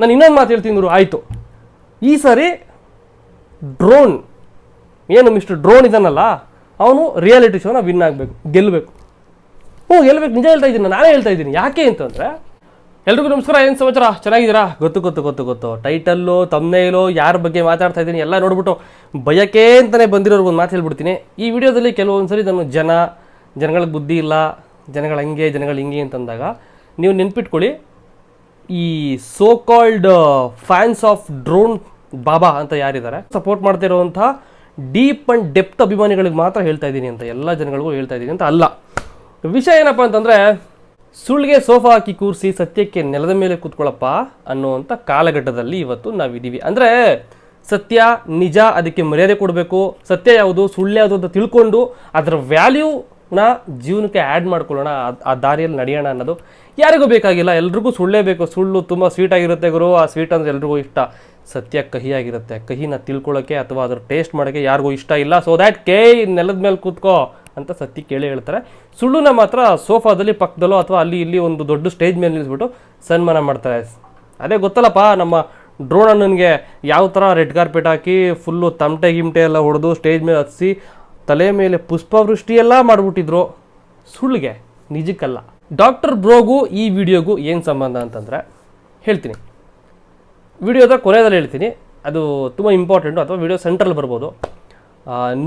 ನಾನು ಇನ್ನೊಂದು ಮಾತು ಹೇಳ್ತೀನಿ ಗುರು ಆಯಿತು. ಈ ಸಾರಿ ಡ್ರೋನ್ ಏನು ಮಿಸ್ಟರ್ ಡ್ರೋನ್ ಇದನ್ನಲ್ಲ, ಅವನು ರಿಯಾಲಿಟಿ ಶೋನ ವಿನ್ ಆಗಬೇಕು ಗೆಲ್ಲಬೇಕು ಹ್ಞೂ ಗೆಲ್ಲಬೇಕು ನಿಜ ಹೇಳ್ತಾ ಇದ್ದೀನಿ, ನಾನೇ ಹೇಳ್ತಾ ಇದ್ದೀನಿ. ಯಾಕೆ ಅಂತಂದರೆ, ಎಲ್ರಿಗೂ ನಮಸ್ಕಾರ, ಏನು ಸಮಾಚಾರ? ಚೆನ್ನಾಗಿದ್ದೀರಾ? ಗೊತ್ತು ಗೊತ್ತು ಗೊತ್ತು ಗೊತ್ತು. ಟೈಟಲ್ಲು ತಮ್ನೇಲು ಯಾರ ಬಗ್ಗೆ ಮಾತಾಡ್ತಾ ಇದ್ದೀನಿ, ಎಲ್ಲ ನೋಡ್ಬಿಟ್ಟು ಭಯಕ್ಕೆ ಅಂತಲೇ ಬಂದಿರೋರ್ಗೆ ಒಂದು ಮಾತು ಹೇಳ್ಬಿಡ್ತೀನಿ. ಈ ವಿಡಿಯೋದಲ್ಲಿ ಕೆಲವೊಂದು ಸರಿ ನಾನು ಜನ, ಜನಗಳಿಗೆ ಬುದ್ಧಿ ಇಲ್ಲ, ಜನಗಳು ಹಂಗೆ, ಜನಗಳು ಹಿಂಗೆ ಅಂತಂದಾಗ ನೀವು ನೆನ್ಪಿಟ್ಕೊಳ್ಳಿ. ಈ so called fans of drone Baba ಅಂತ ಯಾರಿದ್ದಾರೆ ಸಪೋರ್ಟ್ ಮಾಡ್ತಿರುವಂತಹ ಡೀಪ್ ಅಂಡ್ ಡೆಪ್ತ್ ಅಭಿಮಾನಿಗಳಿಗೆ ಮಾತ್ರ ಹೇಳ್ತಾ ಇದ್ದೀನಿ ಅಂತ, ಎಲ್ಲ ಜನಗಳಿಗೂ ಹೇಳ್ತಾ ಇದ್ದೀನಿ ಅಂತ ಅಲ್ಲ. ವಿಷಯ ಏನಪ್ಪ ಅಂತಂದರೆ ಸುಳ್ಳಿಗೆ ಸೋಫಾ ಹಾಕಿ ಕೂರಿಸಿ ಸತ್ಯಕ್ಕೆ ನೆಲದ ಮೇಲೆ ಕೂತ್ಕೊಳ್ಳಪ್ಪ ಅನ್ನುವಂಥ ಕಾಲಘಟ್ಟದಲ್ಲಿ ಇವತ್ತು ನಾವಿದ್ದೀವಿ. ಅಂದರೆ, ಸತ್ಯ ನಿಜ, ಅದಕ್ಕೆ ಮರ್ಯಾದೆ ಕೊಡಬೇಕು, ಸತ್ಯ ಯಾವುದು, ಸುಳ್ಳು ಯಾವುದು ಅಂತ ತಿಳ್ಕೊಂಡು, ಅದರ ವ್ಯಾಲ್ಯೂನ ಜೀವನಕ್ಕೆ ಆ್ಯಡ್ ಮಾಡ್ಕೊಳ್ಳೋಣ. ಆ- ಆ ದಾರಿಯಲ್ಲಿ ನಡೆಯೋಣ ಅನ್ನೋದು ಯಾರಿಗೂ ಬೇಕಾಗಿಲ್ಲ. ಎಲ್ರಿಗೂ ಸುಳ್ಳೇ ಬೇಕು. ಸುಳ್ಳು ತುಂಬ ಸ್ವೀಟ್ ಆಗಿರುತ್ತೆ ಗುರು. ಆ ಸ್ವೀಟ್ ಅಂದರೆ ಎಲ್ರಿಗೂ ಇಷ್ಟ. ಸತ್ಯ ಕಹಿಯಾಗಿರುತ್ತೆ. ಕಹಿನ ತಿಳ್ಕೊಳ್ಳೋಕ್ಕೆ ಅಥವಾ ಅದ್ರ ಟೇಸ್ಟ್ ಮಾಡೋಕ್ಕೆ ಯಾರಿಗೂ ಇಷ್ಟ ಇಲ್ಲ. ಸೊ ದ್ಯಾಟ್ ಕೇ ನೆಲದ ಮೇಲೆ ಕೂತ್ಕೋ ಅಂತ ಸತ್ಯ ಕೇಳಿ ಹೇಳ್ತಾರೆ. ಸುಳ್ಳುನ ಮಾತ್ರ ಸೋಫಾದಲ್ಲಿ ಪಕ್ಕದಲ್ಲೋ ಅಥವಾ ಅಲ್ಲಿ ಇಲ್ಲಿ ಒಂದು ದೊಡ್ಡ ಸ್ಟೇಜ್ ಮೇಲೆ ನಿಲ್ಲಿಸ್ಬಿಟ್ಟು ಸನ್ಮಾನ ಮಾಡ್ತಾರೆ. ಅದೇ ಗೊತ್ತಲ್ಲಪ್ಪ, ನಮ್ಮ ಡ್ರೋನ್ ಅಣ್ಣನಿಗೆ ಯಾವ ಥರ ರೆಡ್ ಕಾರ್ಪೆಟ್ ಹಾಕಿ ಫುಲ್ಲು ತಮಟೆ ಗಿಮಟೆ ಎಲ್ಲ ಹೊಡೆದು ಸ್ಟೇಜ್ ಮೇಲೆ ಹತ್ಸಿ ತಲೆ ಮೇಲೆ ಪುಷ್ಪವೃಷ್ಟಿಯೆಲ್ಲ ಮಾಡಿಬಿಟ್ಟಿದ್ರು. ಸುಳ್ಳಿಗೆ ನಿಜಕ್ಕಲ್ಲ. ಡಾಕ್ಟರ್ ಬ್ರೋಗೂ ಈ ವಿಡಿಯೋಗೂ ಏನು ಸಂಬಂಧ ಅಂತಂದರೆ, ಹೇಳ್ತೀನಿ. ವಿಡಿಯೋದ ಕೊನೆಯಲ್ಲಿ ಹೇಳ್ತೀನಿ. ಅದು ತುಂಬ ಇಂಪಾರ್ಟೆಂಟು ಅಥವಾ ವಿಡಿಯೋ ಸೆಂಟ್ರಲ್ಲಿ ಬರ್ಬೋದು.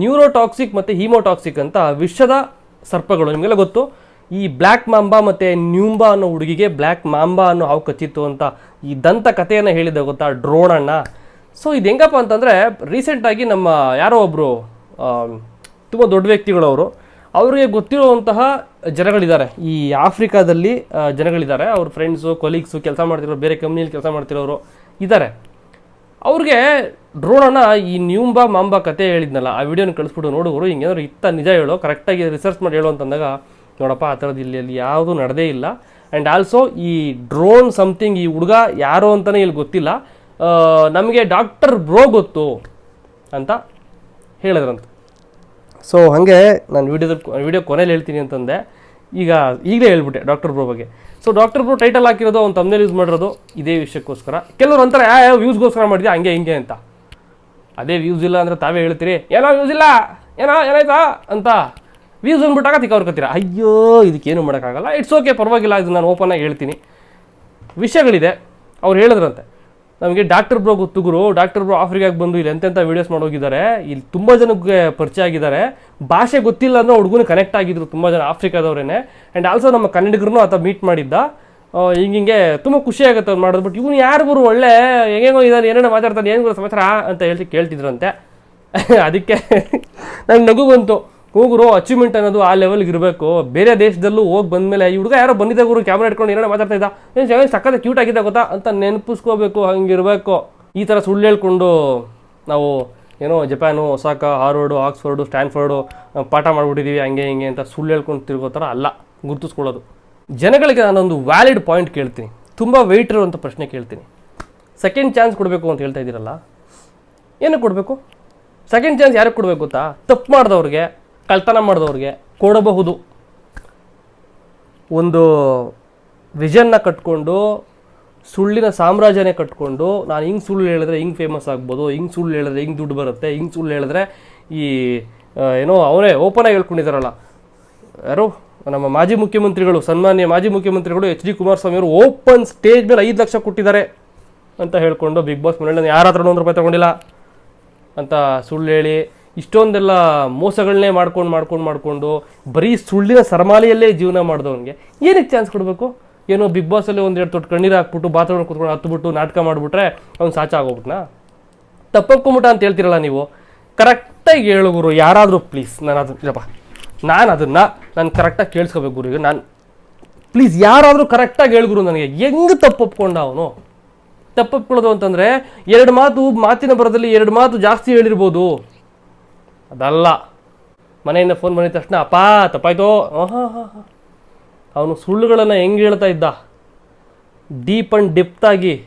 ನ್ಯೂರೋಟಾಕ್ಸಿಕ್ ಮತ್ತು ಹೀಮೋಟಾಕ್ಸಿಕ್ ಅಂತ ವಿಷದ ಸರ್ಪಗಳು ನಿಮಗೆಲ್ಲ ಗೊತ್ತು. ಈ ಬ್ಲ್ಯಾಕ್ ಮಾಂಬಾ ಮತ್ತು ನ್ಯೂಂಬಾ ಅನ್ನೋ ಹುಡುಗಿಗೆ ಬ್ಲ್ಯಾಕ್ ಮಾಂಬಾ ಅನ್ನೋ ಹಾವು ಕಚ್ಚಿತ್ತು ಅಂತ ಈ ದಂತ ಕಥೆಯನ್ನು ಹೇಳಿದ ಗೊತ್ತಾ ಡ್ರೋಣಣ್ಣ ಸೊ ಇದು ಹೆಂಗಪ್ಪ ಅಂತಂದರೆ ರೀಸೆಂಟಾಗಿ ನಮ್ಮ ಯಾರೋ ಒಬ್ಬರು ತುಂಬ ದೊಡ್ಡ ವ್ಯಕ್ತಿಗಳವರು. ಅವರಿಗೆ ಗೊತ್ತಿರುವಂತಹ ಜನಗಳಿದ್ದಾರೆ. ಈ ಆಫ್ರಿಕಾದಲ್ಲಿ ಜನಗಳಿದ್ದಾರೆ. ಅವ್ರ ಫ್ರೆಂಡ್ಸು ಕೊಲೀಗ್ಸು ಕೆಲಸ ಮಾಡ್ತಿರೋರು, ಬೇರೆ ಕಂಪ್ನಿಯಲ್ಲಿ ಕೆಲಸ ಮಾಡ್ತಿರೋರು ಇದ್ದಾರೆ. ಅವ್ರಿಗೆ ಡ್ರೋನನ್ನ ಈ ನ್ಯೂಂಬಾ ಮಾಂಬಾ ಕತೆ ಹೇಳಿದ್ನಲ್ಲ, ಆ ವಿಡಿಯೋನ ಕಳಿಸ್ಬಿಟ್ಟು ನೋಡಿದ್ರು ಹಿಂಗೇನಾದ್ರು ಇತ್ತ ನಿಜ ಹೇಳೋ ಕರೆಕ್ಟಾಗಿ ರಿಸರ್ಚ್ ಮಾಡಿ ಹೇಳು ಅಂತಂದಾಗ, ನೋಡಪ್ಪ, ಆ ಥರದ್ದು ಇಲ್ಲಿ ಅಲ್ಲಿ ಯಾವುದೂ ನಡೆದೇ ಇಲ್ಲ. ಆ್ಯಂಡ್ ಆಲ್ಸೋ ಈ ಡ್ರೋನ್ ಸಮಥಿಂಗ್ ಈ ಹುಡುಗ ಯಾರು ಅಂತಲೇ ಇಲ್ಲಿ ಗೊತ್ತಿಲ್ಲ. ನಮಗೆ ಡಾಕ್ಟರ್ ಬ್ರೋ ಗೊತ್ತು ಅಂತ ಹೇಳಿದ್ರಂತೆ. ಸೊ ಹಾಗೆ ನಾನು ವಿಡಿಯೋದ ವಿಡಿಯೋ ಕೊನೆಯಲ್ಲಿ ಹೇಳ್ತೀನಿ ಅಂತಂದೆ. ಈಗ ಈಗಲೇ ಹೇಳ್ಬಿಟ್ಟೆ ಡಾಕ್ಟರ್ ಬ್ರೋ ಬಗ್ಗೆ. ಸೊ ಡಾಕ್ಟರ್ ಬ್ರೋ ಟೈಟಲ್ ಹಾಕಿರೋದು ಅವ್ನು ತಮ್ಮನೇಲಿ ಯೂಸ್ ಮಾಡಿರೋದು ಇದೇ ವಿಷಯಕ್ಕೋಸ್ಕರ. ಕೆಲವರು ಅಂತಾರೆ ಯಾವ ಯಾವ ವ್ಯೂಸ್ಗೋಸ್ಕರ ಮಾಡಿದ್ಯಾ? ಹಂಗೆ, ಹಿಂಗೆ ಅಂತ. ಅದೇ ವ್ಯೂಸ್ ಇಲ್ಲ ಅಂದರೆ ತಾವೇ ಹೇಳ್ತೀರಿ, ಏನೋ ವ್ಯೂಸ್ ಇಲ್ಲ, ಏನೋ, ಏನಾಯ್ತಾ? ಅಂತ. ವ್ಯೂಸ್ ಅಂದ್ಬಿಟ್ಟಾಗ ತಿಕ್ಕವ್ರಕತ್ತೀರ ಅಯ್ಯೋ ಇದಕ್ಕೇನು ಮಾಡೋಕ್ಕಾಗಲ್ಲ. ಇಟ್ಸ್ ಓಕೆ ಪರವಾಗಿಲ್ಲ, ಇದು ನಾನು ಓಪನ್ ಆಗಿ ಹೇಳ್ತೀನಿ. ವಿಷಯಗಳಿದೆ. ಅವ್ರು ಹೇಳಿದ್ರಂತೆ. ನಮಗೆ ಡಾಕ್ಟರ್ ಬ್ರೋ ಗೊತ್ತುಗುರು ಡಾಕ್ಟರ್ ಬ್ರೋ ಆಫ್ರಿಕಾಗೆ ಬಂದು ಇಲ್ಲಿ ಎಂತೆಂಥ ವೀಡಿಯೋಸ್ ಮಾಡೋಗಿದ್ದಾರೆ, ಇಲ್ಲಿ ತುಂಬ ಜನಕ್ಕೆ ಪರಿಚಯ ಆಗಿದ್ದಾರೆ. ಭಾಷೆ ಗೊತ್ತಿಲ್ಲ ಅನ್ನೋ ಹುಡುಗನ ಕನೆಕ್ಟ್ ಆಗಿದ್ರು ತುಂಬ ಜನ ಆಫ್ರಿಕಾದವ್ರೇನೆ. ಆ್ಯಂಡ್ ಆಲ್ಸೋ ನಮ್ಮ ಕನ್ನಡಿಗರನ್ನು ಆತ ಮೀಟ್ ಮಾಡಿದ್ದ. ಹಿಂಗೆ ಹಿಂಗೆ ತುಂಬ ಖುಷಿ ಆಗುತ್ತೆ ಅವ್ರು ಮಾಡೋದು ಬಟ್ ಇವನು ಯಾರು ಗುರು ಒಳ್ಳೆ ಹೆಂಗೋ ಇದ್ದಾನೆ ಏನೇನೋ ಮಾತಾಡ್ತಾನೆ, ಏನು ಸಮಾಚಾರ ಅಂತ ಹೇಳಿ ಕೇಳ್ತಿದ್ರಂತೆ. ಅದಕ್ಕೆ ನಂಗೆ ನಗು ಬಂತು. ಹೋಗುರು ಅಚೀವ್ಮೆಂಟ್ ಅನ್ನೋದು ಆ ಲೆವೆಲ್ಗೆ ಇರಬೇಕು. ಬೇರೆ ದೇಶದಲ್ಲೂ ಹೋಗಿ ಬಂದಮೇಲೆ ಈ ಹುಡುಗ ಯಾರೋ ಬಂದಿದ್ದ ಗುರು ಕ್ಯಾಮ್ರಾ ಇಟ್ಕೊಂಡು ಏನೋ ಮಾತಾಡ್ತಾ ಇದ್ದ. ಏನು ಸಕ್ಕತ್ತೆ ಕ್ಯೂಟ್ ಆಗಿದ್ದ ಗೊತ್ತಾ? ಅಂತ ನೆನಪಿಸ್ಕೋಬೇಕು, ಹಂಗಿರಬೇಕು. ಈ ಥರ ಸುಳ್ಳು ಹೇಳ್ಕೊಂಡು ನಾವು ಏನೋ Japan, Osaka, Harvard, Oxford, Stanford ಪಾಠ ಮಾಡಿಬಿಟ್ಟಿದ್ದೀವಿ ಹಂಗೆ ಹಿಂಗೆ ಅಂತ ಸುಳ್ಳು ಹೇಳ್ಕೊಂಡು ತಿರ್ಗೋ ಥರ ಅಲ್ಲ. ಗುರುತಿಸ್ಕೊಳ್ಳೋದು. ಜನಗಳಿಗೆ ನಾನೊಂದು ವ್ಯಾಲಿಡ್ ಪಾಯಿಂಟ್ ಕೇಳ್ತೀನಿ. ತುಂಬ ವೆಯ್ಟ್ ಇರುವಂಥ ಪ್ರಶ್ನೆ ಕೇಳ್ತೀನಿ. ಸೆಕೆಂಡ್ ಚಾನ್ಸ್ ಕೊಡಬೇಕು ಅಂತ ಹೇಳ್ತಾ ಇದ್ದೀರಲ್ಲ? ಏನಕ್ಕೆ ಕೊಡಬೇಕು? ಸೆಕೆಂಡ್ ಚಾನ್ಸ್ ಯಾರಿಗೆ ಕೊಡಬೇಕು ಗೊತ್ತಾ? ತಪ್ಪು ಮಾಡಿದವ್ರಿಗೆ. ಕಳ್ತನ ಮಾಡಿದವ್ರಿಗೆ ಕೊಡಬಹುದು. ಒಂದು ವಿಷನ್ನ ಕಟ್ಕೊಂಡು, ಸುಳ್ಳಿನ ಸಾಮ್ರಾಜ್ಯನೇ ಕಟ್ಕೊಂಡು, ನಾನು ಹಿಂಗೆ ಸುಳ್ಳು ಹೇಳಿದ್ರೆ ಹಿಂಗೆ ಫೇಮಸ್ ಆಗ್ಬೋದು, ಹಿಂಗೆ ಸುಳ್ಳು ಹೇಳಿದ್ರೆ ಹಿಂಗೆ ದುಡ್ಡು ಬರುತ್ತೆ, ಹಿಂಗೆ ಸುಳ್ಳು ಹೇಳಿದ್ರೆ ಈ ಏನೋ ಅವರೇ ಓಪನ್ ಆಗಿ ಹೇಳ್ಕೊಂಡಿದ್ದಾರಲ್ಲ ಯಾರು? ನಮ್ಮ ಮಾಜಿ ಮುಖ್ಯಮಂತ್ರಿಗಳು, ಸನ್ಮಾನ್ಯ ಮಾಜಿ ಮುಖ್ಯಮಂತ್ರಿಗಳು ಎಚ್ ಡಿ ಕುಮಾರಸ್ವಾಮಿ ಅವರು ಓಪನ್ ಸ್ಟೇಜ್ ಮೇಲೆ ಐದು ಲಕ್ಷ ಕೊಟ್ಟಿದ್ದಾರೆ ಅಂತ ಹೇಳ್ಕೊಂಡು ಬಿಗ್ ಬಾಸ್ ಮನೇಲಿ ಯಾರ ಹತ್ರ ಒಂದು ರೂಪಾಯಿ ತಗೊಂಡಿಲ್ಲ ಅಂತ ಸುಳ್ಳು ಹೇಳಿ ಇಷ್ಟೊಂದೆಲ್ಲ ಮೋಸಗಳನ್ನೇ ಮಾಡ್ಕೊಂಡು ಮಾಡ್ಕೊಂಡು ಮಾಡಿಕೊಂಡು ಬರೀ ಸುಳ್ಳಿನ ಸರಮಾಲೆಯಲ್ಲೇ ಜೀವನ ಮಾಡಿದವನಿಗೆ ಏನಕ್ಕೆ ಚಾನ್ಸ್ ಕೊಡಬೇಕು? ಏನೋ ಬಿಗ್ ಬಾಸಲ್ಲಿ ಒಂದೆರಡು ತೊಟ್ಟು ಕಣ್ಣೀರು ಹಾಕ್ಬಿಟ್ಟು ಬಾತ್ರೂಮ್ ಕುತ್ಕೊಂಡು ಹತ್ಬಿಟ್ಟು ನಾಟಕ ಮಾಡಿಬಿಟ್ರೆ ಅವ್ನು ಸಾಚ ಆಗೋಗ್ಬಿಟ್ನಾ? ತಪ್ಪಕ್ಕೊಂಬಿಟ್ಟ ಅಂತ ಹೇಳ್ತಿರಲ್ಲ ನೀವು. ಕರೆಕ್ಟಾಗಿ ಹೇಳು ಗುರು, ಯಾರಾದರೂ ಪ್ಲೀಸ್ ನಾನು ಅದು ಇಲ್ಲಪ್ಪ. ನಾನು ಅದನ್ನು ನಾನು ಕರೆಕ್ಟಾಗಿ ಕೇಳಿಸ್ಕೋಬೇಕು ಗುರು. ಈಗ ನಾನು ಪ್ಲೀಸ್ ಯಾರಾದರೂ ಕರೆಕ್ಟಾಗಿ ಹೇಳು ಗುರು ನನಗೆ. ಹೆಂಗೆ ತಪ್ಪೊಪ್ಕೊಂಡ ಅವನು? ತಪ್ಪೊಪ್ಕೊಳ್ಳೋದು ಅಂತಂದರೆ, ಎರಡು ಮಾತು ಮಾತಿನ ಬರದಲ್ಲಿ ಎರಡು ಮಾತು ಜಾಸ್ತಿ ಹೇಳಿರ್ಬೋದು. ಅದಲ್ಲ. ಮನೆಯಿಂದ ಫೋನ್ ಬಂದಿದ ತಕ್ಷಣ, ಅಪ್ಪ, ತಪ್ಪಾಯ್ತು? ಹಾಂ ಹಾಂ ಹಾಂ ಅವನು ಸುಳ್ಳುಗಳನ್ನು ಹೆಂಗೆ ಹೇಳ್ತಾ ಇದ್ದ? ಡೀಪ್ ಆ್ಯಂಡ್ ಡೆಪ್ತಾಗಿ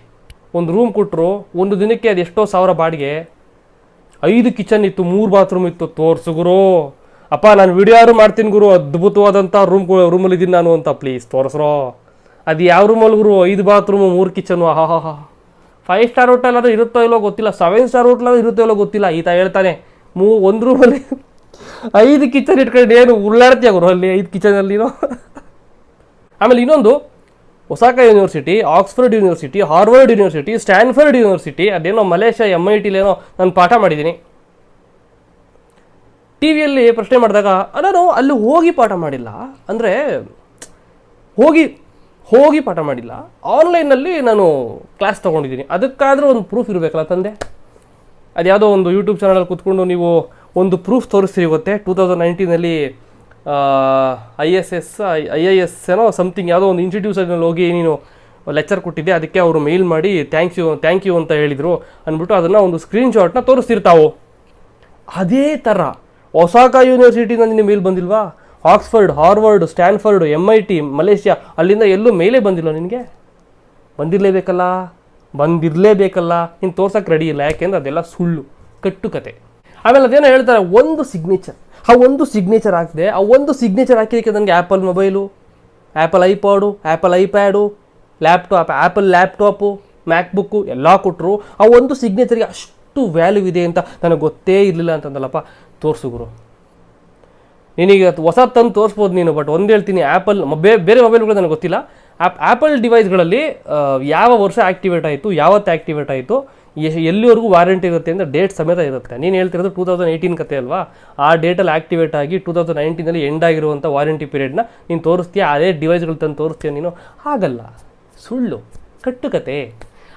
ಒಂದು ರೂಮ್ ಕೊಟ್ಟರು ಒಂದು ದಿನಕ್ಕೆ ಅದು ಎಷ್ಟೋ ಸಾವಿರ ಬಾಡಿಗೆ. ಐದು ಕಿಚನ್ ಇತ್ತು, ಮೂರು ಬಾತ್ರೂಮ್ ಇತ್ತು. ತೋರ್ಸು ಗುರು. ಅಪ್ಪ, ನಾನು ವಿಡಿಯೋ ಮಾಡ್ತೀನಿ ಗುರು? ಅದ್ಭುತವಾದಂಥ ರೂಮ್ ರೂಮಲ್ಲಿ ಇದ್ದೀನಿ ನಾನು ಅಂತ. ಪ್ಲೀಸ್ ತೋರಿಸ್ರೋ. ಅದು ಯಾವ ರೂಮಲ್ಲಿ ಗುರು? ಐದು ಬಾತ್ರೂಮು, ಮೂರು ಕಿಚನು. ಹಾ ಹಾ ಫೈವ್ ಸ್ಟಾರ್ ಹೋಟೆಲ್ ಆದರೂ ಇರುತ್ತೋ ಇಲ್ಲೋ ಗೊತ್ತಿಲ್ಲ. ಸೆವೆನ್ ಸ್ಟಾರ್ ಹೋಟೆಲ್ ಆದರೂ ಇರುತ್ತೋ ಇಲ್ಲೋ ಗೊತ್ತಿಲ್ಲ. ಈತ ಹೇಳ್ತಾನೆ. ಮೂ, ಒಂದು ರೂಮಲ್ಲಿ ಐದು ಕಿಚನ್ ಇಟ್ಕೊಂಡು ಏನು ಉಳ್ಳಾಡ್ತೀಯ ಗುರು ಅಲ್ಲಿ ಐದು ಕಿಚನಲ್ಲಿನೋ. ಆಮೇಲೆ ಇನ್ನೊಂದು Osaka university Oxford university Harvard university Stanford university ಅದೇನೋ ಮಲೇಷ್ಯಾ ಎಂ ಐ ಟಿಲೇನೋ ನಾನು ಪಾಠ ಮಾಡಿದ್ದೀನಿ ಟಿ ವಿಯಲ್ಲಿ ಪ್ರಶ್ನೆ ಮಾಡಿದಾಗ ನಾನು ಅಲ್ಲಿ ಹೋಗಿ ಪಾಠ ಮಾಡಿಲ್ಲ? ಅಂದರೆ, ಹೋಗಿ ಹೋಗಿ ಪಾಠ ಮಾಡಿಲ್ಲ. ಆನ್ಲೈನಲ್ಲಿ ನಾನು ಕ್ಲಾಸ್ ತೊಗೊಂಡಿದ್ದೀನಿ. ಅದಕ್ಕಾದರೂ ಒಂದು ಪ್ರೂಫ್ ಇರಬೇಕಲ್ಲ ತಂದೆ? ಅದು ಯಾವುದೋ ಒಂದು ಯೂಟ್ಯೂಬ್ ಚಾನಲಲ್ಲಿ ಕೂತ್ಕೊಂಡು ನೀವು ಒಂದು ಪ್ರೂಫ್ ತೋರಿಸ್ತೀರಿ ಗೊತ್ತೆ? Two thousand ನೈನ್ಟೀನಲ್ಲಿ I S S I I S ಏನೋ ಸಮಥಿಂಗ್ ಯಾವುದೋ ಒಂದು ಇನ್ಸ್ಟಿಟ್ಯೂಷನಲ್ಲಿ ಹೋಗಿ ನೀನು ಲೆಕ್ಚರ್ ಕೊಟ್ಟಿದ್ದೆ, ಅದಕ್ಕೆ ಅವರು ಮೇಲ್ ಮಾಡಿ ಥ್ಯಾಂಕ್ಸ್ ಯು ಥ್ಯಾಂಕ್ ಯು ಅಂತ ಹೇಳಿದರು ಅಂದ್ಬಿಟ್ಟು ಅದನ್ನು ಒಂದು ಸ್ಕ್ರೀನ್ ಶಾಟ್ನ ತೋರಿಸ್ತಿರ್ತಾವು. ಅದೇ ಥರ ಒಸಾಕ ಯೂನಿವರ್ಸಿಟಿಯಿಂದ ನಿನ್ನ ಮೇಲ್ ಬಂದಿಲ್ವಾ? Oxford Harvard Stanford M I T Malaysia ಅಲ್ಲಿಂದ ಎಲ್ಲೂ ಮೇಲೆ ಬಂದಿಲ್ಲ ನಿನಗೆ? ಬಂದಿರಲೇಬೇಕಲ್ಲ? ಬಂದಿರಲೇಬೇಕಲ್ಲ, ನೀನು ತೋರ್ಸೋಕ್ಕೆ ರೆಡಿ ಇಲ್ಲ. ಯಾಕೆಂದ್ರೆ ಅದೆಲ್ಲ ಸುಳ್ಳು, ಕಟ್ಟುಕತೆ. ಆಮೇಲೆ ಅದೇನೋ ಹೇಳ್ತಾರೆ, ಒಂದು ಸಿಗ್ನೇಚರ್ ಆ ಒಂದು ಸಿಗ್ನೇಚರ್ ಹಾಕಿದೆ, ಆ ಒಂದು ಸಿಗ್ನೇಚರ್ ಹಾಕಿದ್ದಕ್ಕೆ ನನಗೆ Apple mobile Apple iPod Apple iPad laptop Apple laptop MacBook ಎಲ್ಲ ಕೊಟ್ಟರು ಆ ಒಂದು ಸಿಗ್ನೇಚರ್ಗೆ ಅಷ್ಟು ವ್ಯಾಲ್ಯೂ ಇದೆ ಅಂತ ನನಗೆ ಗೊತ್ತೇ ಇರಲಿಲ್ಲ ಅಂತಂದಲ್ಲಪ್ಪ. ತೋರಿಸು ಗುರು. ನಿನಗೆ ಹೊಸ ತಂದು ತೋರಿಸ್ಬೋದು ನೀನು ಬಟ್ ಒಂದು ಹೇಳ್ತೀನಿ ಆ್ಯಪಲ್ ಬೇರೆ ಮೊಬೈಲ್ಗಳು ನನಗೆ ಗೊತ್ತಿಲ್ಲ. ಆ್ಯಪ್ ಆ್ಯಪಲ್ ಡಿವೈಸ್ಗಳಲ್ಲಿ ಯಾವ ವರ್ಷ ಆ್ಯಕ್ಟಿವೇಟ್ ಆಯಿತು, ಯಾವತ್ತು ಆ್ಯಕ್ಟಿವೇಟ್ ಆಯಿತು ಎಲ್ಲಿವರೆಗೂ ವಾರಂಟಿ ಇರುತ್ತೆ ಅಂದರೆ ಡೇಟ್ ಸಮೇತ ಇರುತ್ತೆ. ನೀನು ಹೇಳ್ತಿರೋದು ಟೂ ತೌಸಂಡ್ ಏಯ್ಟೀನ್ ಕತೆ ಅಲ್ವಾ? ಆ ಡೇಟಲ್ಲಿ ಆ್ಯಕ್ಟಿವೇಟ್ ಆಗಿ ಟೂ ತೌಸಂಡ್ ನೈನ್ಟೀನಲ್ಲಿ ಎಂಡ್ ಆಗಿರುವಂಥ ವಾರಂಟಿ ಪೀರಿಯಡ್ನ ನೀನು ತೋರಿಸ್ತೀಯ? ಅದೇ ಡಿವೈಸ್ಗಳು ತಂದು ತೋರಿಸ್ತೀಯ ನೀನು? ಹಾಗಲ್ಲ. ಸುಳ್ಳು. ಕಟ್ಟುಕತೆ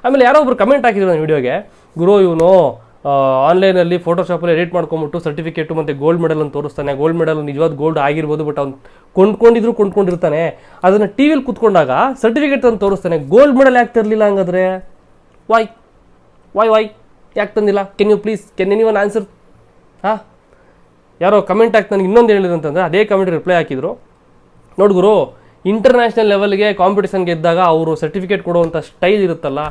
ಆಮೇಲೆ ಯಾರೋ ಒಬ್ರು ಕಮೆಂಟ್ ಹಾಕಿದ್ರು ನನ್ನ ವಿಡಿಯೋಗೆ, ಗುರು ಇವನು ಆನ್ಲೈನಲ್ಲಿ ಫೋಟೋಶಾಪಲ್ಲಿ ಎಡಿಟ್ ಮಾಡ್ಕೊಂಬಿಟ್ಟು ಸರ್ಟಿಫಿಕೇಟು ಮತ್ತು ಗೋಲ್ಡ್ ಮೆಡಲ್ ಅಂತ ತೋರಿಸ್ತಾನೆ. ಗೋಲ್ಡ್ ಮೆಡಲ್ ನಿಜವಾದ ಗೋಲ್ಡ್ ಆಗಿರ್ಬೋದು ಬಟ್ ಅವ್ನು ಕೊಂಡ್ಕೊಂಡಿದ್ರು ಕೊಂಡ್ಕೊಂಡಿರ್ತಾನೆ. ಅದನ್ನು ಟಿ ವಿಲಿ ಕೂತ್ಕೊಂಡಾಗ ಸರ್ಟಿಫಿಕೇಟ್ ತಂದು ತೋರಿಸ್ತಾನೆ. ಗೋಲ್ಡ್ ಮೆಡಲ್ ಯಾಕೆ ತರಲಿಲ್ಲ ಹಂಗಾದ್ರೆ? ವಾಯ್ ವಾಯ್ ವಾಯ್ ಯಾಕೆ ತಂದಿಲ್ಲ? Can you please can any one answer ಹಾಂ? ಯಾರೋ ಕಮೆಂಟ್ ಹಾಕಿ ನನಗೆ ಇನ್ನೊಂದು ಹೇಳಿದ್ರು ಅಂತಂದರೆ ಅದೇ ಕಮೆಂಟ್ ರಿಪ್ಲೈ ಹಾಕಿದ್ರು. ನೋಡು ಗುರು ಇಂಟರ್ನ್ಯಾಷನಲ್ ಲೆವೆಲ್ಗೆ ಕಾಂಪಿಟೇಷನ್ಗೆ ಗೆದ್ದಾಗ ಅವರು ಸರ್ಟಿಫಿಕೇಟ್ ಕೊಡುವಂಥ ಸ್ಟೈಲ್ ಇರುತ್ತಲ್ಲ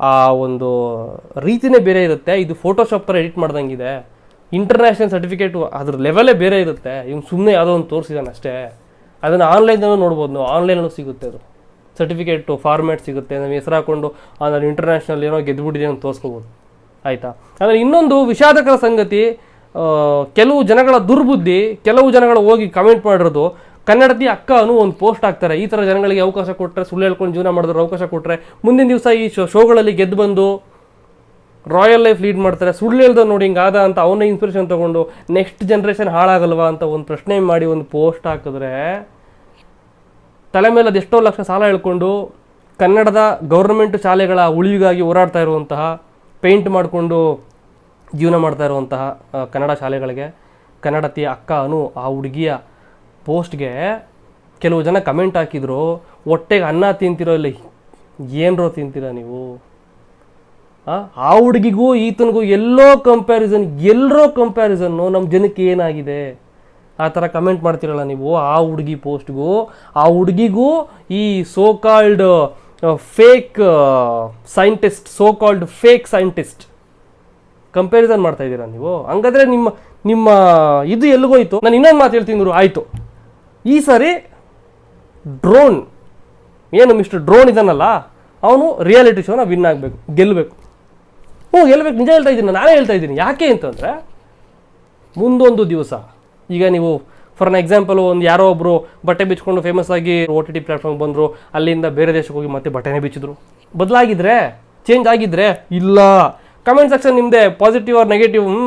ಆ ಒಂದು ರೀತಿನೇ ಬೇರೆ ಇರುತ್ತೆ. ಇದು ಫೋಟೋಶಾಪ್ ಥರ ಎಡಿಟ್ ಮಾಡ್ದಂಗಿದೆ. ಇಂಟರ್ನ್ಯಾಷನಲ್ ಸರ್ಟಿಫಿಕೇಟು ಅದ್ರ ಲೆವೆಲೇ ಬೇರೆ ಇರುತ್ತೆ. ಇವ್ನು ಸುಮ್ಮನೆ ಯಾವುದೋ ಒಂದು ತೋರಿಸಿದಾನೆ ಅಷ್ಟೇ. ಅದನ್ನು ಆನ್ಲೈನ್ದಲ್ಲೂ ನೋಡ್ಬೋದು ನಾವು. ಆನ್ಲೈನಲ್ಲೂ ಸಿಗುತ್ತೆ ಅದು. ಸರ್ಟಿಫಿಕೇಟು ಫಾರ್ಮ್ಯಾಟ್ ಸಿಗುತ್ತೆ. ನಮ್ಮ ಹೆಸರು ಹಾಕೊಂಡು ಆ, ನಾನು ಇಂಟರ್ನ್ಯಾಷನಲ್ ಏನೋ ಗೆದ್ದುಬಿಟ್ಟಿದೆ ಅಂತ ತೋರಿಸ್ಕೋಬೋದು. ಆಯಿತಾ? ಆದರೆ ಇನ್ನೊಂದು ವಿಷಾದಕರ ಸಂಗತಿ ಕೆಲವು ಜನಗಳ ದುರ್ಬುದ್ಧಿ ಕೆಲವು ಜನಗಳು ಹೋಗಿ ಕಮೆಂಟ್ ಮಾಡಿರೋದು ಕನ್ನಡತಿ ಅಕ್ಕ ಅನು ಒಂದು ಪೋಸ್ಟ್ ಹಾಕ್ತಾರೆ. ಈ ಥರ ಜನಗಳಿಗೆ ಅವಕಾಶ ಕೊಟ್ಟರೆ ಸುಳ್ಳು ಹೇಳ್ಕೊಂಡು ಜೀವನ ಮಾಡಿದ್ರೆ ಅವಕಾಶ ಕೊಟ್ಟರೆ ಮುಂದಿನ ದಿವಸ ಈ ಶೋಗಳಲ್ಲಿ ಗೆದ್ದು ಬಂದು ರಾಯಲ್ ಲೈಫ್ ಲೀಡ್ ಮಾಡ್ತಾರೆ. ಸುಳ್ಳು ಹೇಳ್ದ ನೋಡಿ ಹಿಂಗಾದ ಅಂತ ಅವನ ಇನ್ಸ್ಪಿರೇಷನ್ ತೊಗೊಂಡು ನೆಕ್ಸ್ಟ್ ಜನ್ರೇಷನ್ ಹಾಳಾಗಲ್ವಾ ಅಂತ ಒಂದು ಪ್ರಶ್ನೆ ಮಾಡಿ ಒಂದು ಪೋಸ್ಟ್ ಹಾಕಿದ್ರೆ ತಲೆ ಮೇಲೆ ಅದೆಷ್ಟೋ ಲಕ್ಷ ಸಾಲ ಹೇಳ್ಕೊಂಡು ಕನ್ನಡದ ಗೌರ್ಮೆಂಟ್ ಶಾಲೆಗಳ ಉಳಿವಿಗಾಗಿ ಹೋರಾಡ್ತಾ ಇರುವಂತಹ ಪೇಂಟ್ ಮಾಡಿಕೊಂಡು ಜೀವನ ಮಾಡ್ತಾ ಇರುವಂತಹ ಕನ್ನಡ ಶಾಲೆಗಳಿಗೆ ಕನ್ನಡತಿ ಅಕ್ಕ ಅನು ಆ ಹುಡುಗಿಯ ಪೋಸ್ಟ್ಗೆ ಕೆಲವು ಜನ ಕಮೆಂಟ್ ಹಾಕಿದ್ರು ಹೊಟ್ಟೆಗೆ ಅನ್ನ ತಿಂತಿರೋ ಇಲ್ಲಿ? ಏನರೋ ತಿಂತೀರ ನೀವು? ಆ, ಹುಡುಗಿಗೂ ಈತನಿಗೂ ಎಲ್ಲೋ ಕಂಪ್ಯಾರಿಸನ್ ಎಲ್ಲರೋ ಕಂಪ್ಯಾರಿಸನ್ನು ನಮ್ಮ ಜನಕ್ಕೆ ಏನಾಗಿದೆ? ಆ ಥರ ಕಮೆಂಟ್ ಮಾಡ್ತಿರಲ್ಲ ನೀವು ಆ ಹುಡುಗಿ ಪೋಸ್ಟ್ಗೂ. ಆ ಹುಡುಗಿಗೂ ಈ so called fake scientist so called fake scientist comparison ಮಾಡ್ತಾ ಇದ್ದೀರಾ ನೀವು? ಹಂಗಾದ್ರೆ ನಿಮ್ಮ ನಿಮ್ಮ ಇದು ಎಲ್ಲಿಗೋಯ್ತು? ನಾನು ಇನ್ನೊಂದು ಮಾತು ಹೇಳ್ತೀನಿ ಆಯಿತು. ಈ ಸರಿ ಡ್ರೋನ್ ಏನು ಮಿಸ್ಟರ್ ಡ್ರೋನ್ ಇದನ್ನಲ್ಲ, ಅವನು ರಿಯಾಲಿಟಿ ಶೋನ ವಿನ್ ಆಗಬೇಕು ಗೆಲ್ಲಬೇಕು ಹ್ಞೂ ಗೆಲ್ಲಬೇಕು ನಿಜ ಹೇಳ್ತಾ ಇದ್ದೀನಿ, ನಾನೇ ಹೇಳ್ತಾ ಇದ್ದೀನಿ. ಯಾಕೆ ಅಂತಂದರೆ, ಮುಂದೊಂದು ದಿವಸ, ಈಗ ನೀವು ಫಾರ್ ಅನ್ ಎಕ್ಸಾಂಪಲ್ ಒಂದು ಯಾರೋ ಒಬ್ಬರು ಬಟ್ಟೆ ಬಿಚ್ಕೊಂಡು ಫೇಮಸ್ ಆಗಿ ಒ ಟಿ ಟಿ ಪ್ಲಾಟ್ಫಾರ್ಮ್ ಬಂದರು, ಅಲ್ಲಿಂದ ಬೇರೆ ದೇಶಕ್ಕೆ ಹೋಗಿ ಮತ್ತೆ ಬಟ್ಟೆನೇ ಬಿಚ್ಚಿದ್ರು. ಬದಲಾಗಿದ್ರೆ ಚೇಂಜ್ ಆಗಿದ್ರೆ, ಇಲ್ಲ. ಕಮೆಂಟ್ ಸೆಕ್ಷನ್ ನಿಮ್ಮದೇ ಪಾಸಿಟಿವ್ ಆರ್ ನೆಗೆಟಿವ್ ಹ್ಞೂ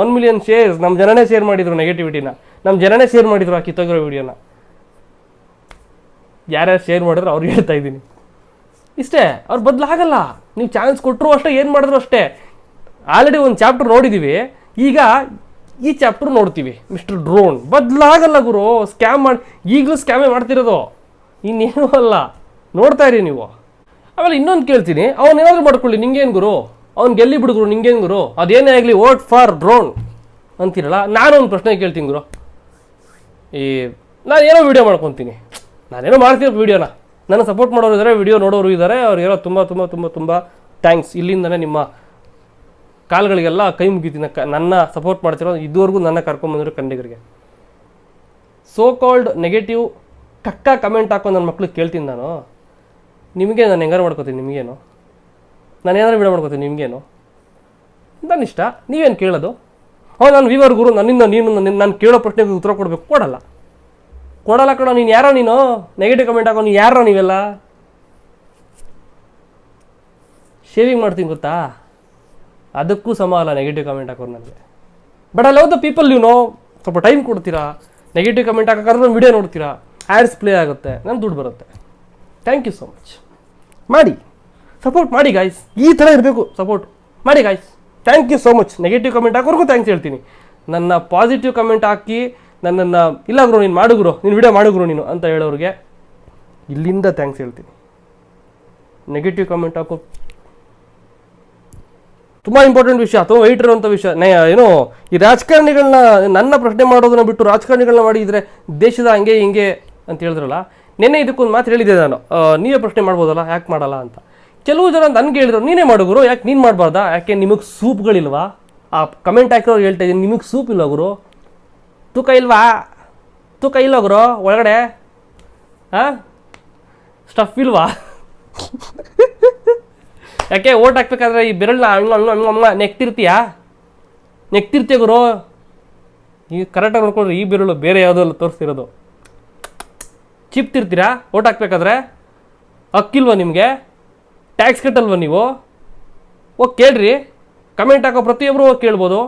ಒನ್ ಮಿಲಿಯನ್ ಶೇರ್ಸ್ ನಮ್ಮ ಜನನೇ ಶೇರ್ ಮಾಡಿದ್ರು ನೆಗೆಟಿವಿಟಿನ ನಮ್ಮ ಜನನೇ ಶೇರ್ ಮಾಡಿದ್ರು ಆ ಕಿತ್ತೋಗಿರೋ ವಿಡಿಯೋನ. ಯಾರ್ಯಾರು ಶೇರ್ ಮಾಡಿದ್ರು ಅವ್ರಿಗೆ ಹೇಳ್ತಾ ಇದ್ದೀನಿ. ಇಷ್ಟೇ, ಅವ್ರು ಬದಲಾಗಲ್ಲ ನೀವು ಚಾನ್ಸ್ ಕೊಟ್ಟರು ಅಷ್ಟೇ, ಏನು ಮಾಡಿದ್ರು ಅಷ್ಟೇ. ಆಲ್ರೆಡಿ ಒಂದು ಚಾಪ್ಟರ್ ನೋಡಿದ್ದೀವಿ ಈಗ ಈ ಚಾಪ್ಟರ್ ನೋಡ್ತೀವಿ ಮಿಸ್ಟರ್ ಡ್ರೋನ್ ಬದಲಾಗಲ್ಲ ಗುರು ಸ್ಕ್ಯಾಮ್ ಮಾಡಿ, ಈಗಲೂ ಸ್ಕ್ಯಾಮೇ ಮಾಡ್ತಿರೋದು. ಇನ್ನೇನು ಅಲ್ಲ. ನೋಡ್ತಾ ಇರಿ ನೀವು. ಆಮೇಲೆ ಇನ್ನೊಂದು ಕೇಳ್ತೀನಿ ಅವನೇನಾದ್ರೂ ಮಾಡ್ಕೊಳ್ಳಿ, ನಿಂಗೇನು ಗುರು? ಅವ್ನು ಗೆಲ್ಲಿ ಬಿಡು ಗುರು, ನಿಂಗೇನು ಗುರು? ಅದೇನೇ ಆಗಲಿ ವೋಟ್ ಫಾರ್ ಡ್ರೋನ್ ಅಂತೀರಲ್ಲ, ನಾನೊಂದು ಪ್ರಶ್ನೆ ಕೇಳ್ತೀನಿ ಗುರು. ಈ ನಾನು ಏನೋ ವೀಡಿಯೋ ಮಾಡ್ಕೊತೀನಿ. ನಾನೇನೋ ಮಾಡ್ತೀನಿ ವೀಡಿಯೋನ ನನ್ನ ಸಪೋರ್ಟ್ ಮಾಡೋರು ಇದ್ದಾರೆ ವಿಡಿಯೋ ನೋಡೋರು ಇದ್ದಾರೆ ಅವ್ರಿಗೆಲ್ಲ ತುಂಬ ತುಂಬ ತುಂಬ ತುಂಬ ಥ್ಯಾಂಕ್ಸ್ ಇಲ್ಲಿಂದನೇ ನಿಮ್ಮ ಕಾಲ್ಗಳಿಗೆಲ್ಲ ಕೈ ಮುಗಿತೀನಿ. ಕ, ನನ್ನ ಸಪೋರ್ಟ್ ಮಾಡ್ತಿರೋ ಇದುವರೆಗೂ ನನ್ನ ಕರ್ಕೊಂಬಂದಿರೋ ಕನ್ನಡಿಗರಿಗೆ ಸೋ ಕಾಲ್ಡ್ ನೆಗೆಟಿವ್ ಕಕ್ಕ ಕಮೆಂಟ್ ಹಾಕೋ ನನ್ನ ಮಕ್ಳಿಗೆ ಕೇಳ್ತೀನಿ ನಾನು. ನಿಮಗೆ ನಾನು ಹೆಂಗಾರು ಮಾಡ್ಕೋತೀನಿ ನಿಮಗೇನು? ನಾನು ಏನಾದ್ರು ವಿಡಿಯೋ ಮಾಡ್ಕೋತೀನಿ ನಿಮಗೇನು? ನನ್ನ ಇಷ್ಟ. ನೀವೇನು ಕೇಳೋದು? ಹೌದು, ನಾನು ವಿವರ್ ಗುರು, ನನ್ನಿಂದ ನೀನು ನನ್ನ ನಾನು ಕೇಳೋ ಪ್ರಶ್ನೆಗೆ ಉತ್ತರ ಕೊಡಬೇಕು. ಕೊಡಲ್ಲ. ಕೊಡಲ್ಲ ಕಣ, ನೀನು ಯಾರೋ ನೀನು? ನೆಗೆಟಿವ್ ಕಮೆಂಟ್ ಹಾಕೋ, ನೀನು ಯಾರೋ ನೀವೆಲ್ಲ? ಶೇವಿಂಗ್ ಮಾಡ್ತೀನಿ ಗೊತ್ತಾ? ಅದಕ್ಕೂ ಸಮ ಅಲ್ಲ ನೆಗೆಟಿವ್ ಕಮೆಂಟ್ ಹಾಕೋರು ನನಗೆ. But I love the people you know ಸ್ವಲ್ಪ ಟೈಮ್ ಕೊಡ್ತೀರಾ? ನೆಗೆಟಿವ್ ಕಮೆಂಟ್ ಹಾಕೋಕ್ಕಾದ್ರೆ ನಾನು ವಿಡಿಯೋ ನೋಡ್ತೀರಾ? ಆ್ಯಡ್ಸ್ ಪ್ಲೇ ಆಗುತ್ತೆ. ನನ್ನ ದುಡ್ಡು ಬರುತ್ತೆ. ಥ್ಯಾಂಕ್ ಯು ಸೊ ಮಚ್ ಮಾಡಿ. ಸಪೋರ್ಟ್ ಮಾಡಿ ಗಾಯ್ಸ್ ಈ ಥರ ಇರಬೇಕು. ಸಪೋರ್ಟ್ ಮಾಡಿ guys thank you so much negative comment ಹಾಕೋರ್ಗೂ thanks ಹೇಳ್ತೀನಿ. ನನ್ನ ಪಾಸಿಟಿವ್ ಕಮೆಂಟ್ ಹಾಕಿ, ನನ್ನನ್ನು, ಇಲ್ಲ ಗುರು, ನೀನು ಮಾಡುಗುರು ನೀನು ವಿಡಿಯೋ ಮಾಡುಗುರು ನೀನು ಅಂತ ಹೇಳೋರಿಗೆ ಇಲ್ಲಿಂದ ಥ್ಯಾಂಕ್ಸ್ ಹೇಳ್ತೀನಿ. ನೆಗೆಟಿವ್ ಕಮೆಂಟ್ ಹಾಕೋ. ತುಂಬ ಇಂಪಾರ್ಟೆಂಟ್ ವಿಷಯ, ಅಥವಾ ವೈಟ್ ಇರುವಂಥ ವಿಷಯ. ನೇ, ಏನು, ಈ ರಾಜಕಾರಣಿಗಳನ್ನ ನನ್ನ ಪ್ರಶ್ನೆ ಮಾಡೋದನ್ನ ಬಿಟ್ಟು ರಾಜಕಾರಣಿಗಳನ್ನ ಮಾಡಿದರೆ ದೇಶದ ಹಂಗೆ ಹಿಂಗೆ ಅಂತ ಹೇಳಿದ್ರಲ್ಲ, ನಿನ್ನೆ ಇದಕ್ಕೊಂದು ಮಾತು ಹೇಳಿದ್ದೆ ನಾನು. ನೀವೇ ಪ್ರಶ್ನೆ ಮಾಡ್ಬೋದಲ್ಲ, ಯಾಕೆ ಮಾಡಲ್ಲ ಅಂತ. ಕೆಲವು ಜನ ನನಗೆ ಹೇಳಿದ್ರು, ನೀನೇ ಮಾಡು ಗುರು, ಯಾಕೆ ನೀನು ಮಾಡಬಾರ್ದಾ? ಯಾಕೆ ನಿಮಗೆ ಸೂಪ್ಗಳಿಲ್ವಾ? ಆ ಕಮೆಂಟ್ ಹಾಕಿರೋರು ಹೇಳ್ತಾ ಇದ್ದೀನಿ, ನಿಮಗೆ ಸೂಪ್ ಇಲ್ಲ ಗುರು? ತೂಕ ಇಲ್ವಾ? ತೂಕ ಇಲ್ಲ ಗುರು, ಒಳಗಡೆ. ಹಾಂ ಸ್ಟಫ್ ಇಲ್ವಾ? ಯಾಕೆ ಓಟ್ ಹಾಕ್ಬೇಕಾದ್ರೆ ಈ ಬೆರಳನ್ನ ಹಣ್ಣು ಹಣ್ಣು ಹಣ್ಣು ಅಮ್ಮ ನೆಕ್ತಿರ್ತೀಯಾ? ನೆಕ್ತಿರ್ತೀಯ ಗುರು? ಈ ಕರೆಕ್ಟಾಗಿ ನೋಡ್ಕೊಂಡ್ರೆ ಈ ಬೆರಳು ಬೇರೆ ಯಾವುದೋ ತೋರಿಸ್ತಿರೋದು. ಚಿಪ್ತಿರ್ತೀರಾ? ಓಟ್ ಹಾಕ್ಬೇಕಾದ್ರೆ? ಅಕ್ಕಿಲ್ವಾ ನಿಮಗೆ? ಟ್ಯಾಕ್ಸ್ ಕಟ್ಟಲ್ವ ನೀವು? ಓಕೆ ಕೇಳ್ರಿ. ಕಮೆಂಟ್ ಹಾಕೋ ಪ್ರತಿಯೊಬ್ಬರು ಹೋಗಿ ಕೇಳ್ಬೋದು.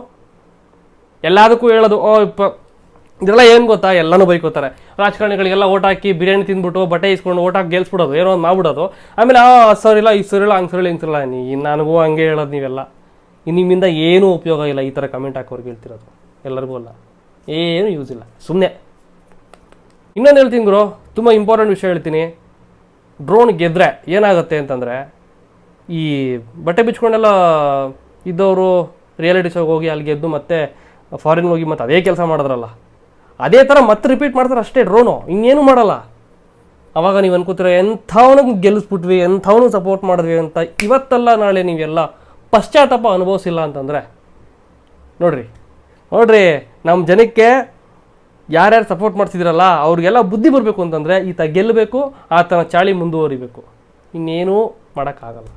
ಎಲ್ಲದಕ್ಕೂ ಹೇಳೋದು, ಓ, ಇಪ್ಪ, ಇದೆಲ್ಲ ಏನು ಗೊತ್ತಾ? ಎಲ್ಲನೂ ಬೈಕೋತಾರೆ. ರಾಜಕಾರಣಿಗಳಿಗೆಲ್ಲ ಓಟ್ ಹಾಕಿ ಬಿರಿಯಾನಿ ತಿಂದ್ಬಿಟ್ಟು ಬಟ್ಟೆ ಇಸ್ಕೊಂಡು ಓಟ್ ಹಾಕಿ ಗೆಲ್ಸ್ಬಿಡೋದು, ಏನೋ ಒಂದು ಮಾಡ್ಬಿಡೋದು. ಆಮೇಲೆ, ಆ ಸರಿಲ್ಲ ಈ ಸರಿಲ್ಲ ಹಂಗೆ ಸರಿಲ್ಲ ಹಿಂಗೆ ಸರಿಲ್ಲ ನೀ, ನನಗೂ ಹಂಗೆ ಹೇಳೋದು ನೀವೆಲ್ಲ. ನಿಮ್ಮಿಂದ ಏನೂ ಉಪಯೋಗ ಇಲ್ಲ ಈ ಥರ ಕಮೆಂಟ್ ಹಾಕೋರ್ಗೆ ಹೇಳ್ತಿರೋದು. ಎಲ್ಲರಿಗೂ ಅಲ್ಲ. ಏನೂ ಯೂಸ್ ಇಲ್ಲ. ಸುಮ್ಮನೆ ಇನ್ನೊಂದು ಹೇಳ್ತೀನಿ ಗುರು, ತುಂಬ ಇಂಪಾರ್ಟೆಂಟ್ ವಿಷಯ ಹೇಳ್ತೀನಿ. ಡ್ರೋನ್ ಗೆದ್ರೆ ಏನಾಗುತ್ತೆ ಅಂತಂದರೆ ಈ ಬಟ್ಟೆ ಬಿಚ್ಕೊಂಡೆಲ್ಲ ಇದ್ದವರು ರಿಯಾಲಿಟಿ ಶೋಗೆ ಹೋಗಿ ಅಲ್ಲಿ ಗೆದ್ದು ಮತ್ತೆ ಫಾರಿನ್ ಹೋಗಿ ಮತ್ತೆ ಅದೇ ಕೆಲಸ ಮಾಡಿದ್ರಲ್ಲ. ಅದೇ ಥರ ಮತ್ತೆ ರಿಪೀಟ್ ಮಾಡ್ತಾರೆ ಅಷ್ಟೇ ಡ್ರೋನು ಇನ್ನೇನು ಮಾಡಲ್ಲ. ಅವಾಗ ನೀವು ಅನ್ಕೋತೀರ ಎಂಥವನಿಗೆ ಗೆಲ್ಲಿಸ್ಬಿಟ್ವಿ ಎಂಥವನು ಸಪೋರ್ಟ್ ಮಾಡಿದ್ವಿ ಅಂತ ಇವತ್ತಲ್ಲ ನಾಳೆ ನೀವೆಲ್ಲ ಪಶ್ಚಾತ್ತಾಪ ಅನುಭವಿಸಿಲ್ಲ ಅಂತಂದರೆ, ನೋಡ್ರಿ ನೋಡ್ರಿ ನಮ್ಮ ಜನಕ್ಕೆ ಯಾರ್ಯಾರು ಸಪೋರ್ಟ್ ಮಾಡ್ತಿದ್ದೀರಲ್ಲ ಅವ್ರಿಗೆಲ್ಲ ಬುದ್ಧಿ ಬರಬೇಕು ಅಂತಂದರೆ ಈತ ಗೆಲ್ಲಬೇಕು ಆತನ ಚಾಳಿ ಮುಂದುವರಿಬೇಕು. ಇನ್ನೇನೂ ಮಾಡೋಕ್ಕಾಗಲ್ಲ.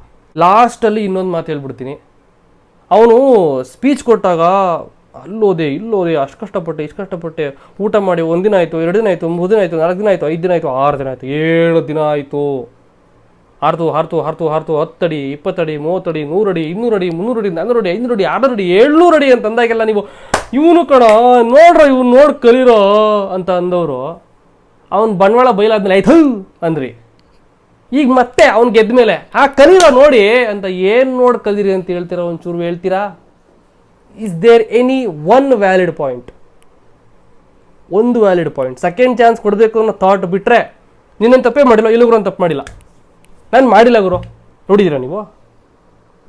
ಲಾಸ್ಟಲ್ಲಿ ಇನ್ನೊಂದು ಮಾತು ಹೇಳ್ಬಿಡ್ತೀನಿ. ಅವನು ಸ್ಪೀಚ್ ಕೊಟ್ಟಾಗ, ಅಲ್ಲೋದೆ, ಇಲ್ಲೋದೆ, ಅಷ್ಟು ಕಷ್ಟಪಟ್ಟೆ, ಇಷ್ಟು ಕಷ್ಟಪಟ್ಟೆ, ಊಟ ಮಾಡಿ ಒಂದಿನ ಆಯಿತು, ಎರಡು ದಿನ ಆಯಿತು, ಮೂರು ದಿನ ಆಯಿತು, ನಾಲ್ಕು ದಿನ ಆಯಿತು, ಐದು ದಿನ ಆಯಿತು, ಆರು ದಿನ ಆಯಿತು, ಏಳು ದಿನ ಆಯಿತು. ಹಾರ್ತು ಹಾರ್ತು ಹಾರ್ತು ಹಾರ್ತು ಹತ್ತಡಿ, ಇಪ್ಪತ್ತಡಿ, ಮೂವತ್ತಡಿ, ನೂರಡಿ, ಇನ್ನೂರಡಿ, ಮುನ್ನೂರಡಿ ನಾನ್ನೂರಡಿ ಐನೂರಡಿ, ಆರ್ನೂರಡಿ, ಏಳ್ನೂರಡಿ ಅಂತ ಅಂದಾಗೆಲ್ಲ ನೀವು, ಇವನು ಕಣ, ನೋಡ್ರ, ಇವ್ನು ನೋಡಿ ಕಲಿರೋ ಅಂತ ಅಂದವರು. ಅವ್ನು ಬಂಡವಾಳ ಬಯಲಾದ್ಮೇಲೆ ಆಯ್ತು ಅಂದ್ರಿ. ಈಗ ಮತ್ತೆ ಅವ್ನು ಗೆದ್ದ ಮೇಲೆ, ಆ ಕಲೀರೋ ನೋಡಿ ಅಂತ ಏನು ನೋಡಿ ಕಲೀರಿ ಅಂತ ಹೇಳ್ತೀರಾ ಒಂಚೂರು ಹೇಳ್ತೀರಾ? Is there any one valid point ಒಂದು ವ್ಯಾಲಿಡ್ ಪಾಯಿಂಟ್ ಸೆಕೆಂಡ್ ಚಾನ್ಸ್ ಕೊಡಬೇಕು ಅನ್ನೋ ಥಾಟ್ ಬಿಟ್ಟರೆ ನಿನ್ನೊಂದು ತಪ್ಪೇ ಮಾಡಿಲ್ಲ ಇಲ್ಲಿಗ್ರು ತಪ್ಪು ಮಾಡಿಲ್ಲ. ನಾನು ಮಾಡಿಲ್ಲ ಗುರು. ನೋಡಿದ್ದೀರಾ ನೀವು?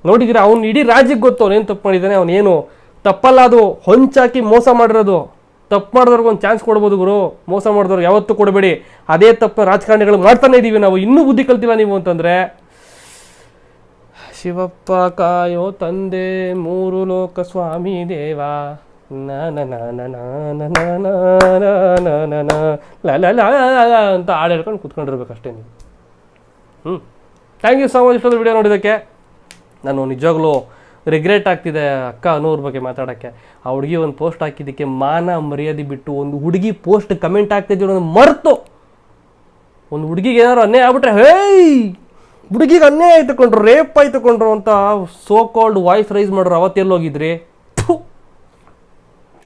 ನೋಡಿದ್ದೀರಾ ಅವ್ನು ಇಡೀ ರಾಜ್ಯಕ್ಕೆ ಗೊತ್ತು ಅವನೇನು ತಪ್ಪು ಮಾಡಿದ್ದಾನೆ ಅವನೇನು ತಪ್ಪಲ್ಲ ಅದು, ಹೊಂಚಾಕಿ ಮೋಸ ಮಾಡಿರೋದು. ತಪ್ಪು ಮಾಡಿದವ್ರಿಗೆ ಒಂದು ಚಾನ್ಸ್ ಕೊಡ್ಬೋದು ಗುರು ಮೋಸ ಮಾಡಿದವ್ರಿಗೆ ಯಾವತ್ತೂ ಕೊಡಬೇಡಿ ಅದೇ ತಪ್ಪು ರಾಜಕಾರಣಿಗಳು ಮಾಡ್ತಾನೆ ಇದ್ದೀವಿ ನಾವು ಇನ್ನೂ ಬುದ್ಧಿ ಕಲ್ತಿಲ್ಲ ನೀವು ಅಂತಂದರೆ ಶಿವಪ್ಪ ಕಾಯೋ ತಂದೆ ಮೂರು ಲೋಕ ಸ್ವಾಮಿ ದೇವ ಅಂತ ಹಾಡು ಹೇಳ್ಕೊಂಡು ಕೂತ್ಕೊಂಡಿರ್ಬೇಕಷ್ಟೇ ನೀವು ಹ್ಞೂ ಥ್ಯಾಂಕ್ ಯು ಸೊ ಮಚ್ ಇಷ್ಟೊಂದು ವಿಡಿಯೋ ನೋಡಿದ್ದಕ್ಕೆ ನಾನು ನಿಜವಾಗ್ಲೂ ರಿಗ್ರೆಟ್ ಆಗ್ತಿದೆ ಅಕ್ಕ ಅನ್ನೋರ ಬಗ್ಗೆ ಮಾತಾಡೋಕ್ಕೆ. ಆ ಹುಡುಗಿ ಒಂದು ಪೋಸ್ಟ್ ಹಾಕಿದ್ದಕ್ಕೆ ಮಾನ ಮರ್ಯಾದೆ ಬಿಟ್ಟು ಒಂದು ಹುಡುಗಿ ಪೋಸ್ಟ್ ಕಮೆಂಟ್ ಆಗ್ತಿದ್ದೀವಿ ಅನ್ನೋದು ಮರೆತು. ಒಂದು ಹುಡುಗಿಗೆ ಏನಾದ್ರು ಅನ್ಯಾಯ ಆಗ್ಬಿಟ್ರೆ, ಹೇಯ್, ಹುಡುಗಿಗೆ ಅನ್ಯಾಯ ಆಯ್ತು ಕೊಂಡ್ರು ರೇಪ್ ಆಯ್ತುಕೊಂಡ್ರು ಅಂತ ಸೋ ಕಾಲ್ಡ್ ವಾಯ್ಸ್ ರೈಸ್ ಮಾಡೋರು. ಅವತ್ತೆಲ್ಲೋಗಿದ್ರಿ?